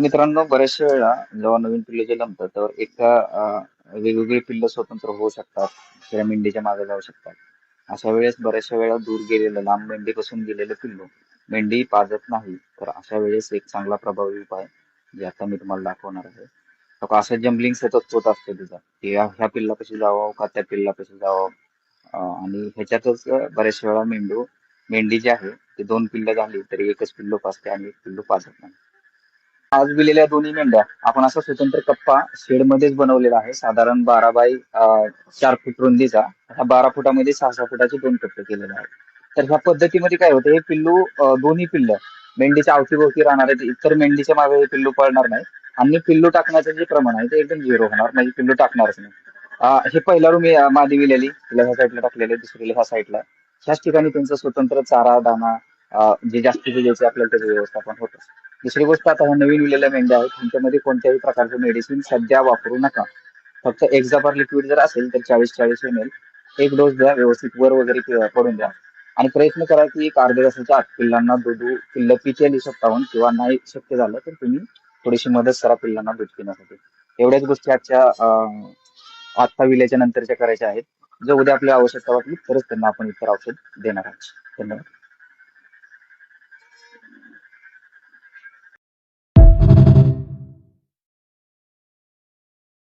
मित्रांनो बऱ्याचशा वेळा जेव्हा नवीन पिल्लं जन्मतं तेव्हा एका वेगवेगळी पिल्ल स्वतंत्र होऊ शकतात त्या मेंढीच्या मागे जाऊ शकतात. अशा वेळेस बऱ्याचशा वेळा दूर गेलेलं लांब मेंढीपासून गेलेलं पिल्लू मेंढी पाजत नाही. तर अशा वेळेस एक चांगला प्रभावी उपाय जे आता मी तुम्हाला दाखवणार आहे तो असं जम्बलिंग सतत होत असतं तिचा की ह्या पिल्लापाशी जावं का त्या पिल्लापाशी जावं? आणि ह्याच्यातच बऱ्याचशा वेळा मेंढू मेंढी जी आहे ती दोन पिल्लं झाली तरी एकच पिल्लू पाजते आणि एक पिल्लू पाजत नाही. आज दिलेल्या दोन्ही मेंढ्या आपण असा स्वतंत्र कप्पा शेड मध्येच बनवलेला आहे. साधारण बारा बाय चार फूट रुंदीचा. ह्या बारा फुटामध्ये सहा सहा फुटाचे दोन कप्पे केलेले आहेत. तर ह्या पद्धतीमध्ये काय होतं हे पिल्लू दोन्ही पिल्ल मेंढीच्या अवतीभोवती राहणार आहेत इतर मेंढीच्या मागे हे पिल्लू पळणार नाही आणि पिल्लू टाकण्याचं जे प्रमाण आहे ते एकदम झिरो होणार. म्हणजे पिल्लू टाकणारच नाही. हे पहिला रूम मादी विलेली तिला ह्या साईडला टाकलेले दुसरीला ह्या साईडला. ह्याच ठिकाणी त्यांचं स्वतंत्र चारा दाना जे जास्तीचे द्यायचे आपल्याला त्याचं व्यवस्थापन होतं. दुसरी गोष्ट आता ह्या नवीन विलेल्या मेंढ्या आहेत त्यांच्यामध्ये कोणत्याही प्रकारचं मेडिसिन सध्या वापरू नका. फक्त एक्झापार लिक्विड जर असेल तर चाळीस चाळीस एम एल एक डोस द्या व्यवस्थित वर वगैरे पडून द्या. आणि प्रयत्न करा की एक अर्ध्या तासाच्या आत पिल्लांना दुधू पिल्ल पिते स्वतःहून किंवा नाही शक्य झालं तर तुम्ही थोडीशी मदत करा पिल्लांना दूध पिण्यासाठी. एवढ्याच गोष्टी आजच्या आत्ता विल्याच्या नंतरच्या करायच्या आहेत. जर उद्या आपल्याला आवश्यकता वाटली तरच त्यांना आपण इतर औषध देणार आहोत. धन्यवाद.